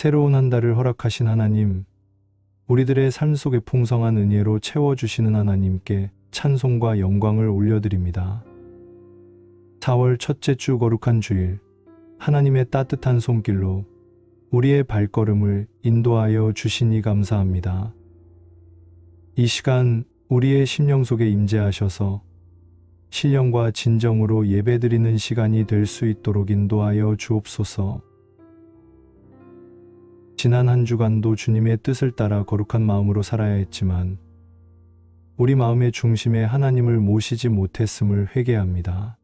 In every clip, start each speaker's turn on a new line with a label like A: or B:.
A: 새로운 한 달을 허락하신 하나님, 우리들의 삶 속에 풍성한 은혜로 채워주시는 하나님께 찬송과 영광을 올려드립니다. 4월 첫째 주 거룩한 주일, 하나님의 따뜻한 손길로 우리의 발걸음을 인도하여 주시니 감사합니다. 이 시간 우리의 심령 속에 임재하셔서 신령과 진정으로 예배드리는 시간이 될 수 있도록 인도하여 주옵소서. 지난 한 주간도 주님의 뜻을 따라 거룩한 마음으로 살아야 했지만 우리 마음의 중심에 하나님을 모시지 못했음을 회개합니다.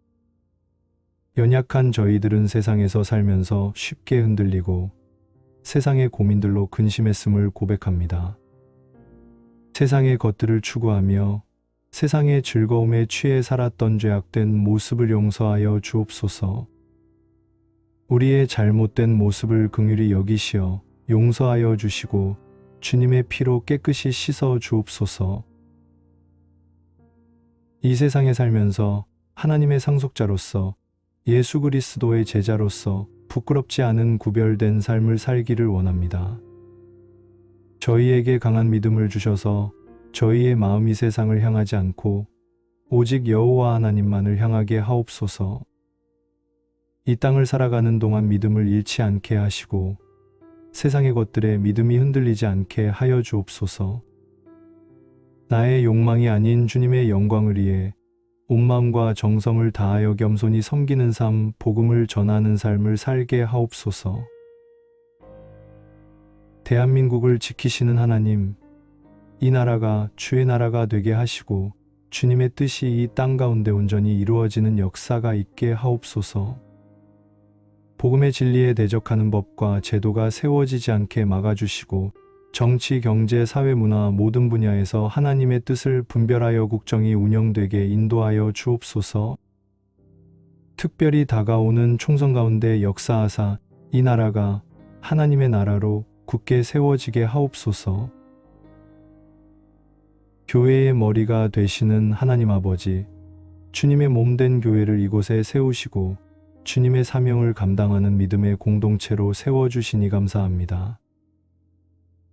A: 연약한 저희들은 세상에서 살면서 쉽게 흔들리고 세상의 고민들로 근심했음을 고백합니다. 세상의 것들을 추구하며 세상의 즐거움에 취해 살았던 죄악된 모습을 용서하여 주옵소서. 우리의 잘못된 모습을 긍휼히 여기시어 용서하여 주시고 주님의 피로 깨끗이 씻어 주옵소서. 이 세상에 살면서 하나님의 상속자로서 예수 그리스도의 제자로서 부끄럽지 않은 구별된 삶을 살기를 원합니다. 저희에게 강한 믿음을 주셔서 저희의 마음이 세상을 향하지 않고 오직 여호와 하나님만을 향하게 하옵소서. 이 땅을 살아가는 동안 믿음을 잃지 않게 하시고 세상의 것들에 믿음이 흔들리지 않게 하여 주옵소서. 나의 욕망이 아닌 주님의 영광을 위해 온 마음과 정성을 다하여 겸손히 섬기는 삶, 복음을 전하는 삶을 살게 하옵소서. 대한민국을 지키시는 하나님, 이 나라가 주의 나라가 되게 하시고 주님의 뜻이 이 땅 가운데 온전히 이루어지는 역사가 있게 하옵소서. 복음의 진리에 대적하는 법과 제도가 세워지지 않게 막아주시고 정치, 경제, 사회, 문화 모든 분야에서 하나님의 뜻을 분별하여 국정이 운영되게 인도하여 주옵소서. 특별히 다가오는 총선 가운데 역사하사 이 나라가 하나님의 나라로 굳게 세워지게 하옵소서. 교회의 머리가 되시는 하나님 아버지, 주님의 몸된 교회를 이곳에 세우시고 주님의 사명을 감당하는 믿음의 공동체로 세워주시니 감사합니다.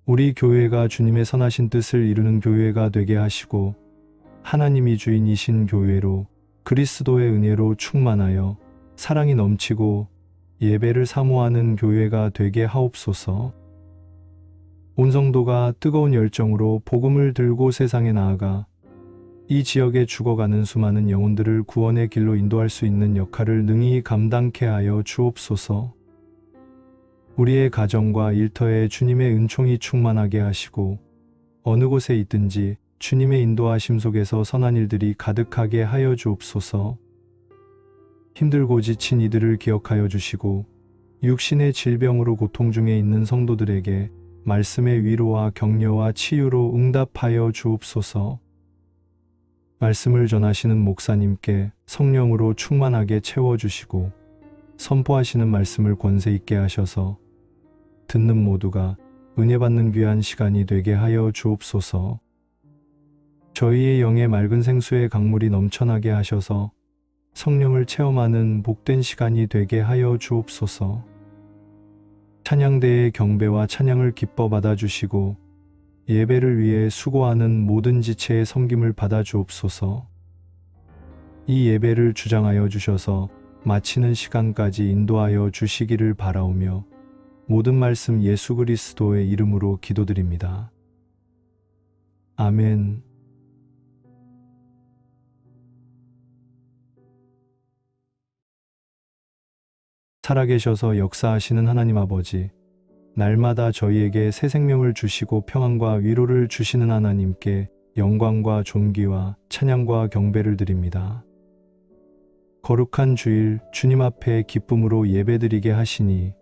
A: 우리 교회가 주님의 선하신 뜻을 이루는 교회가 되게 하시고 하나님이 주인이신 교회로 그리스도의 은혜로 충만하여 사랑이 넘치고 예배를 사모하는 교회가 되게 하옵소서. 온 성도가 뜨거운 열정으로 복음을 들고 세상에 나아가 이 지역에 죽어가는 수많은 영혼들을 구원의 길로 인도할 수 있는 역할을 능히 감당케 하여 주옵소서. 우리의 가정과 일터에 주님의 은총이 충만하게 하시고 어느 곳에 있든지 주님의 인도하심 속에서 선한 일들이 가득하게 하여 주옵소서. 힘들고 지친 이들을 기억하여 주시고 육신의 질병으로 고통 중에 있는 성도들에게 말씀의 위로와 격려와 치유로 응답하여 주옵소서. 말씀을 전하시는 목사님께 성령으로 충만하게 채워주시고 선포하시는 말씀을 권세 있게 하셔서 듣는 모두가 은혜 받는 귀한 시간이 되게 하여 주옵소서. 저희의 영의 맑은 생수의 강물이 넘쳐나게 하셔서 성령을 체험하는 복된 시간이 되게 하여 주옵소서. 찬양대의 경배와 찬양을 기뻐 받아주시고 예배를 위해 수고하는 모든 지체의 섬김을 받아 주옵소서. 이 예배를 주장하여 주셔서 마치는 시간까지 인도하여 주시기를 바라오며 모든 말씀 예수 그리스도의 이름으로 기도드립니다. 아멘. 살아계셔서 역사하시는 하나님 아버지, 날마다 저희에게 새 생명을 주시고 평안과 위로를 주시는 하나님께 영광과 존귀와 찬양과 경배를 드립니다. 거룩한 주일 주님 앞에 기쁨으로 예배드리게 하시니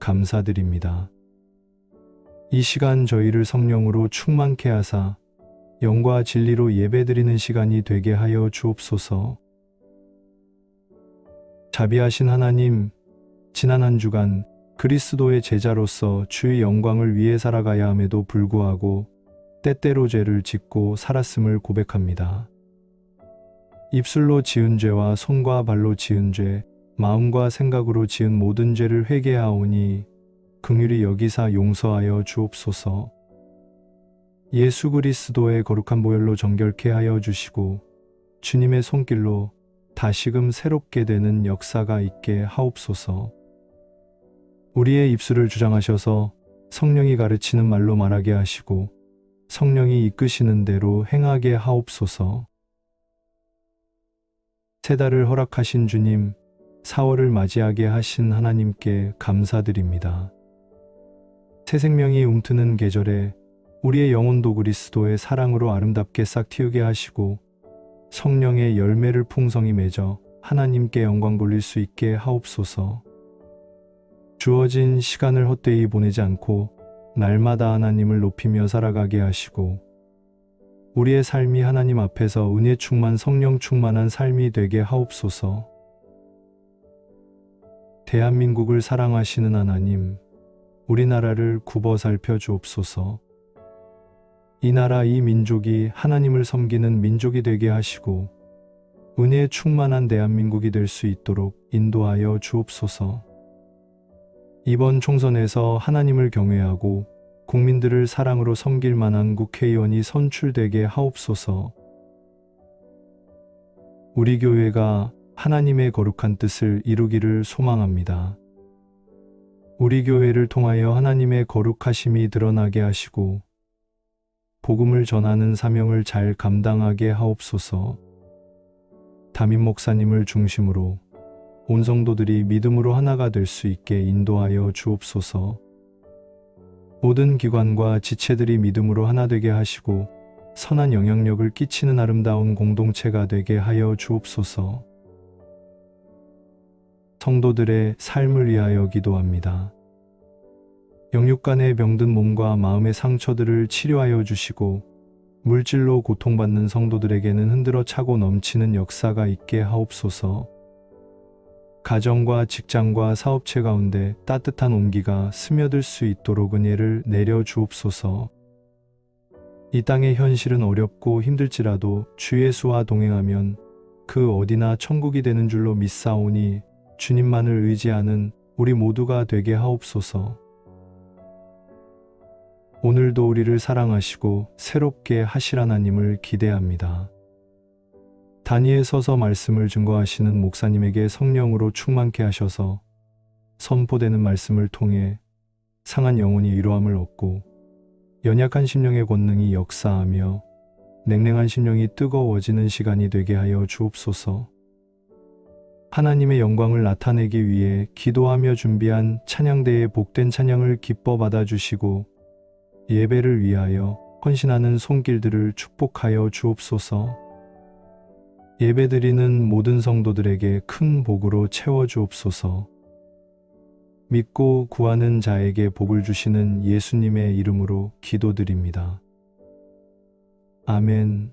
A: 감사드립니다. 이 시간 저희를 성령으로 충만케 하사 영과 진리로 예배드리는 시간이 되게 하여 주옵소서. 자비하신 하나님, 지난 한 주간 그리스도의 제자로서 주의 영광을 위해 살아가야 함에도 불구하고 때때로 죄를 짓고 살았음을 고백합니다. 입술로 지은 죄와 손과 발로 지은 죄, 마음과 생각으로 지은 모든 죄를 회개하오니 긍휼히 여기사 용서하여 주옵소서. 예수 그리스도의 거룩한 보혈로 정결케 하여 주시고 주님의 손길로 다시금 새롭게 되는 역사가 있게 하옵소서. 우리의 입술을 주장하셔서 성령이 가르치는 말로 말하게 하시고 성령이 이끄시는 대로 행하게 하옵소서. 세 달을 허락하신 주님, 4월을 맞이하게 하신 하나님께 감사드립니다. 새 생명이 움트는 계절에 우리의 영혼도 그리스도의 사랑으로 아름답게 싹 틔우게 하시고 성령의 열매를 풍성히 맺어 하나님께 영광 돌릴 수 있게 하옵소서. 주어진 시간을 헛되이 보내지 않고 날마다 하나님을 높이며 살아가게 하시고 우리의 삶이 하나님 앞에서 은혜 충만 성령 충만한 삶이 되게 하옵소서. 대한민국을 사랑하시는 하나님, 우리나라를 굽어 살펴 주옵소서. 이 나라 이 민족이 하나님을 섬기는 민족이 되게 하시고 은혜에 충만한 대한민국이 될 수 있도록 인도하여 주옵소서. 이번 총선에서 하나님을 경외하고 국민들을 사랑으로 섬길 만한 국회의원이 선출되게 하옵소서. 우리 교회가 하나님의 거룩한 뜻을 이루기를 소망합니다. 우리 교회를 통하여 하나님의 거룩하심이 드러나게 하시고 복음을 전하는 사명을 잘 감당하게 하옵소서. 담임 목사님을 중심으로 온 성도들이 믿음으로 하나가 될 수 있게 인도하여 주옵소서. 모든 기관과 지체들이 믿음으로 하나 되게 하시고 선한 영향력을 끼치는 아름다운 공동체가 되게 하여 주옵소서. 성도들의 삶을 위하여 기도합니다. 영육간의 병든 몸과 마음의 상처들을 치료하여 주시고 물질로 고통받는 성도들에게는 흔들어 차고 넘치는 역사가 있게 하옵소서. 가정과 직장과 사업체 가운데 따뜻한 온기가 스며들 수 있도록 은혜를 내려 주옵소서. 이 땅의 현실은 어렵고 힘들지라도 주 예수와 동행하면 그 어디나 천국이 되는 줄로 믿사오니 주님만을 의지하는 우리 모두가 되게 하옵소서. 오늘도 우리를 사랑하시고 새롭게 하실 하나님을 기대합니다. 단위에 서서 말씀을 증거하시는 목사님에게 성령으로 충만케 하셔서 선포되는 말씀을 통해 상한 영혼이 위로함을 얻고 연약한 심령의 권능이 역사하며 냉랭한 심령이 뜨거워지는 시간이 되게 하여 주옵소서. 하나님의 영광을 나타내기 위해 기도하며 준비한 찬양대의 복된 찬양을 기뻐 받아주시고 예배를 위하여 헌신하는 손길들을 축복하여 주옵소서. 예배드리는 모든 성도들에게 큰 복으로 채워 주옵소서. 믿고 구하는 자에게 복을 주시는 예수님의 이름으로 기도드립니다. 아멘.